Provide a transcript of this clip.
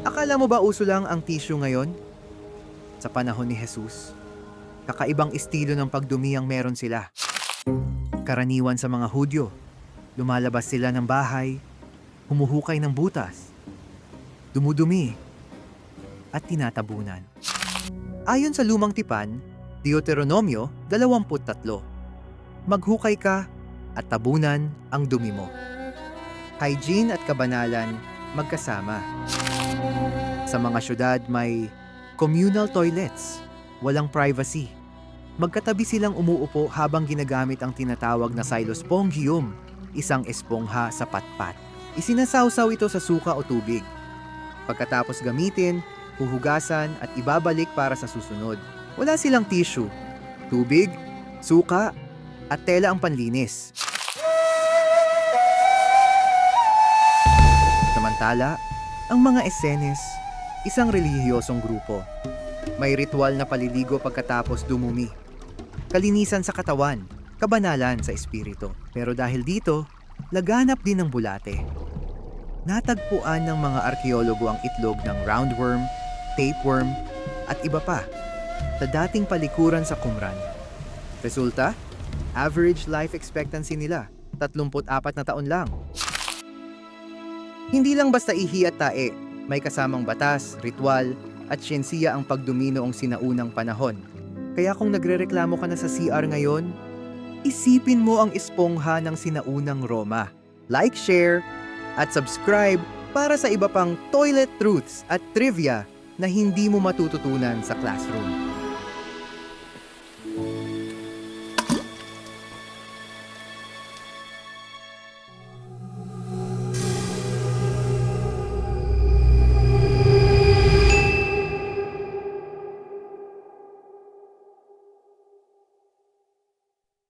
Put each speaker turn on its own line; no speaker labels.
Akala mo ba uso lang ang tissue ngayon? Sa panahon ni Jesus, kakaibang estilo ng pagdumi ang meron sila. Karaniwan sa mga Hudyo, lumalabas sila ng bahay, humuhukay ng butas, dumudumi, at tinatabunan. Ayon sa lumang tipan, Deuteronomio 23, maghukay ka at tabunan ang dumi mo. Hygiene at kabanalan magkasama. Sa mga syudad may communal toilets, walang privacy. Magkatabi silang umuupo habang ginagamit ang tinatawag na xylospongium, isang espongha sa patpat. Isinasawsaw ito sa suka o tubig. Pagkatapos gamitin, huhugasan at ibabalik para sa susunod. Wala silang tissue, tubig, suka, at tela ang panlinis. Samantala, ang mga esenes, isang relihiyosong grupo. May ritual na paliligo pagkatapos dumumi. Kalinisan sa katawan, kabanalan sa espiritu. Pero dahil dito, laganap din ng bulate. Natagpuan ng mga arkeologo ang itlog ng roundworm, tapeworm, at iba pa sa dating palikuran sa Qumran. Resulta, average life expectancy nila, 34 na taon lang. Hindi lang basta ihi at tae, may kasamang batas, ritual, at syensiya ang pagdumi noong sinaunang panahon. Kaya kung nagrereklamo ka na sa CR ngayon, isipin mo ang espongha ng sinaunang Roma. Like, share, at subscribe para sa iba pang toilet truths at trivia na hindi mo matututunan sa classroom.